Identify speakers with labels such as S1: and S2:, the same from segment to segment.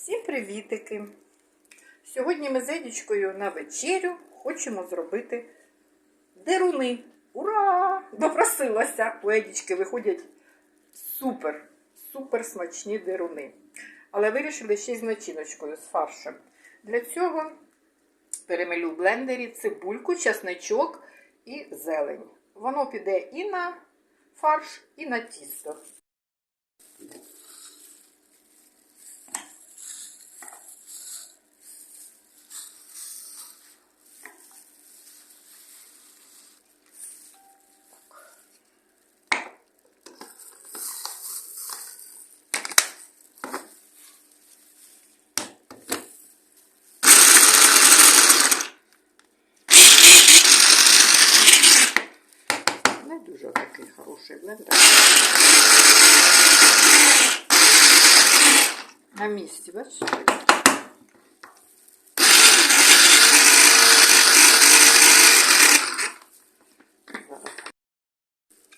S1: Всім привітики! Сьогодні ми з Едічкою на вечерю хочемо зробити деруни. Ура! Допросилася! У Едічки виходять супер, супер смачні деруни. Але вирішили ще й з начиночкою, з фаршем. Для цього перемелю в блендері цибульку, часничок і зелень. Воно піде і на фарш, і на тісто. Не дуже такий хороший блендер. На місці, бачите?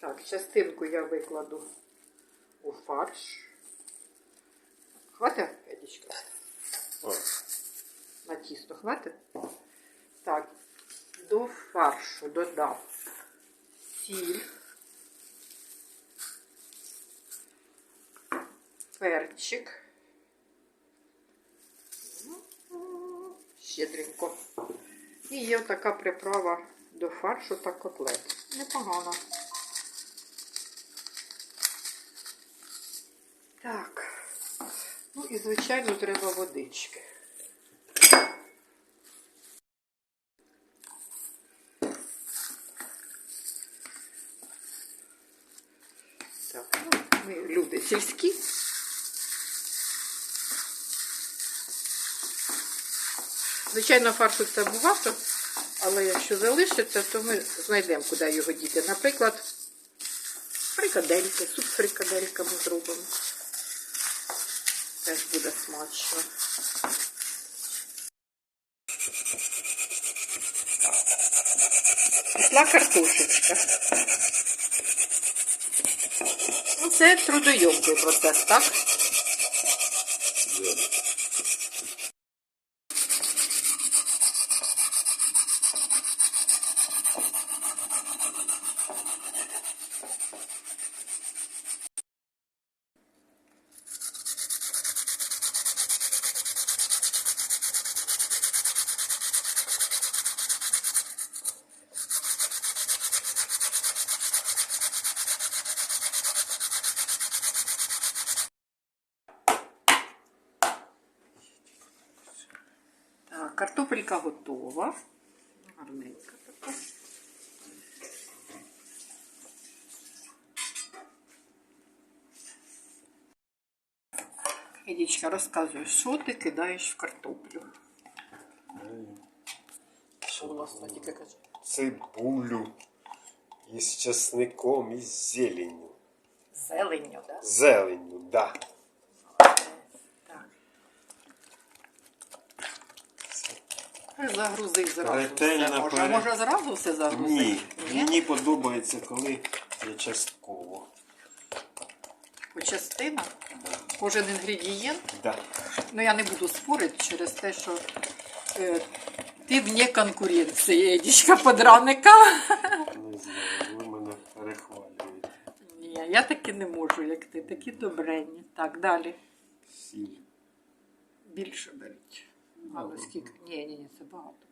S1: Так, частинку я викладу у фарш. Хватить, Едічка?
S2: О,
S1: На тісто хватить? Так, до фаршу додав сіль, перчик. Щедренько. І є така приправа до фаршу та котлет. Непогано. Так. Ну і, звичайно, треба водички. Так, ну, ми люди сільські. Звичайно, фаршу це багато, але якщо залишиться, то ми знайдемо, куди його діти. Наприклад, фрикадельки, суп з фрикадельками зробимо. Теж буде смачно. Пішла картошечка. Ну, це трудойомкий процес, так? Картопелька готова. Гарненька така. Едічка, розказуй, що ти кидаєш в картоплю? Що у нас там тільки каже?
S2: Цибулю із часником і з зеленню.
S1: Зеленню, так?
S2: Зеленню, да.
S1: Загрузив зразу
S2: Ретельно
S1: все. Може,
S2: пере-
S1: може зразу все загрузити?
S2: Ні, мені подобається, коли є частково.
S1: По частинах? Кожен інгредієнт?
S2: Да.
S1: Ну, я не буду спорити через те, що е, ти вне конкуренції, Едічка подраника.
S2: Не знаю, ви мене перехвалюєте.
S1: Ні, я таки не можу, як ти, такі добренні. Так, далі.
S2: Сіль.
S1: Більше беріть. Але скільки? Ні, ні, ні, це багато.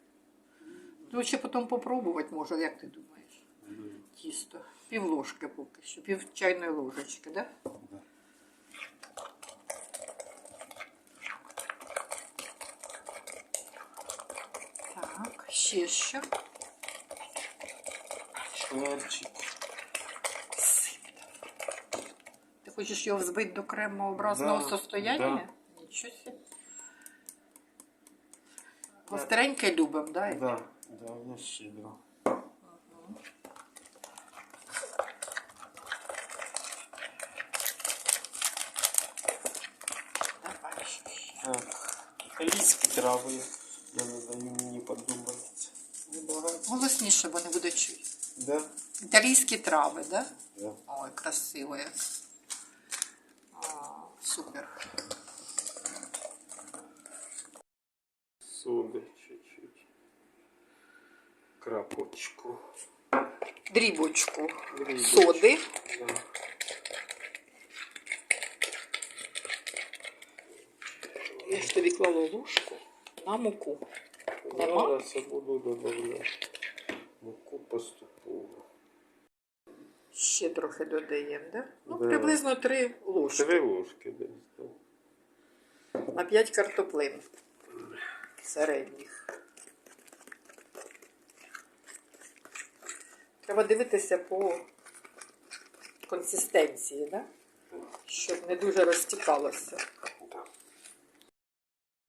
S1: Ну, ще потім попробувати можу, як ти думаєш? Тісто. Пів ложки поки що, пів чайної ложечки, так? Да?
S2: Да.
S1: Так, ще що?
S2: Перчик.
S1: Ти хочеш його взбити до кремообразного
S2: Да,
S1: состояння? Нічого себе. Гостреньке любимо, да?
S2: Да, да, я щедро. Італійські трави. Я не знаю, мені подобається. Небагато.
S1: Голосніше, бо не буде чути.
S2: Да?
S1: Італійські трави, да?
S2: Да.
S1: Ой, красиво як. А, супер.
S2: Соди чуть-чуть. Крапочку.
S1: Дрібочку
S2: Дрібочку.
S1: соди.
S2: Да.
S1: Я ж тобі клала ложку на муку.
S2: Зараз я буду додавати муку поступово.
S1: Ще трохи додаємо, да? Ну,
S2: Да.
S1: приблизно три ложки
S2: Три ложки десь. так.
S1: на 5 картоплин середніх. Треба дивитися по консистенції, да? щоб не дуже розтікалося.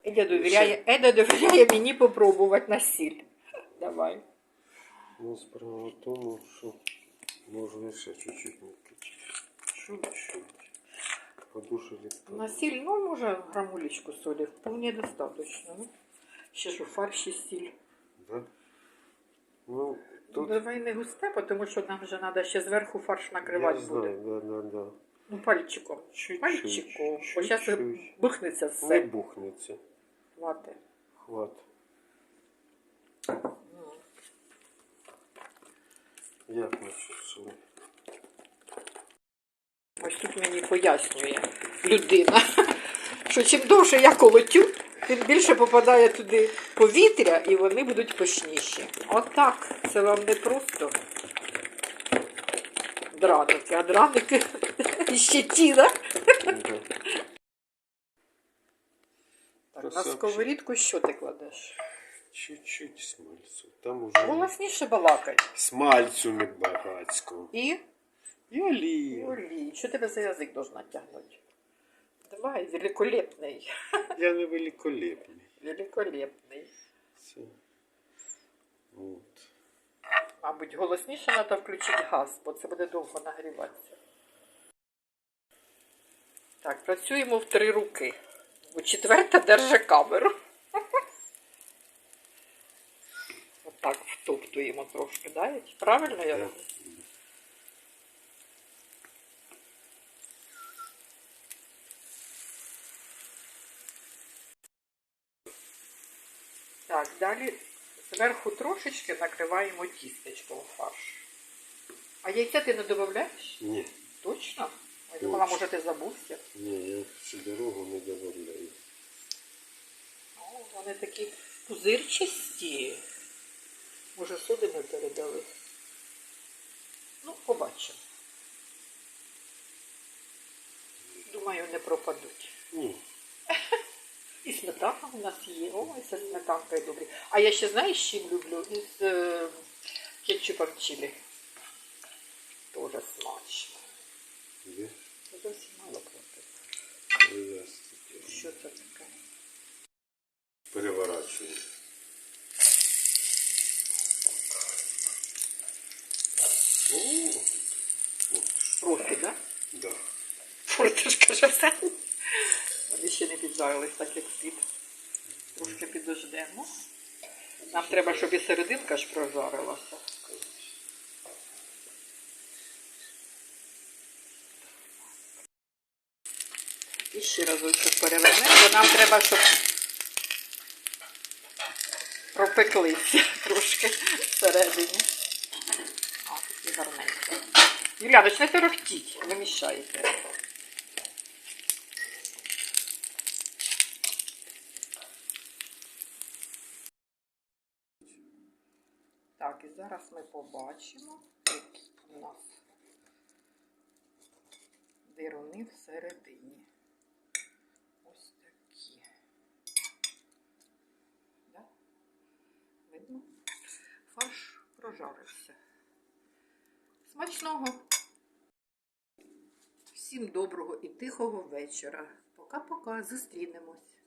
S1: Едя довіряє, Еда довіряє мені попробувати на сіль. Давай.
S2: Ну, справа в тому, що можна ще чуть-чуть муки. Чуть-чуть. Подушили.
S1: На сіль, ну, може, грамулечку солі. Вполне достаточно. Ще ж у фарші сіль.
S2: Да? Ну,
S1: Тут... Давай не густе, тому що нам вже треба ще зверху фарш
S2: я
S1: накривати буде.
S2: знаю, да, да, да.
S1: Ну, пальчиком.
S2: Чуть-чуть.
S1: Пальчиком. Бо зараз
S2: Чуть-чуть.
S1: бухнеться
S2: Не
S1: все.
S2: бухнеться.
S1: Хвати.
S2: Хват.
S1: Ну,
S2: Як насчет соли?
S1: Ось тут мені пояснює людина, що чим довше я колотю, тим більше попадає туди повітря і вони будуть пишніші. Отак. Це вам не просто драники, а драники і щетіна.
S2: Да.
S1: Так, на сковорідку що ти кладеш?
S2: Чуть-чуть смальцю. Там уже
S1: Голосніше балакай.
S2: смальцю медбагацького.
S1: І
S2: І олія.
S1: олій. Що тебе за язик должна тягнути? Давай, великолепний.
S2: Я не великолепний.
S1: Великолепний.
S2: Це. От.
S1: Мабуть, голосніше треба включити газ, бо це буде довго нагріватися. Так, працюємо в три руки. Бо четверта держи камеру. Отак втоптуємо трошки, да? Правильно я роблю? Так, далі зверху трошечки накриваємо тістечком фарш. А яйця ти не додаєш?
S2: Ні.
S1: Точно? Я думала, може ти забувся.
S2: Ні, я всю дорогу не додаю.
S1: О, вони такі пузирчасті. Може, суди ми передали. Ну, побачимо. Думаю, не пропадуть.
S2: Ні.
S1: І сметана у нас є. О, і це сметанка і добрі. А я ще знаєш, з чим люблю? Із е, кетчупом чилі. Тоже смачно. Це Зовсім мало платить. Що це таке?
S2: Переворачую.
S1: Профі, да?
S2: да.
S1: Форточка же Вони ще не піджарились так, як слід. Трошки підождемо. Нам треба, щоб і серединка ж прожарилася. І ще разочок перевернемо, бо нам треба, щоб пропеклися трошки всередині. А, такі гарненькі. Юляна, не торохтіть, ви. Так, і зараз ми побачимо, тут у нас дируни всередині. Ось такі. Да? Видно? Фарш прожарився. Смачного! Всім доброго і тихого вечора. Пока-пока, зустрінемось.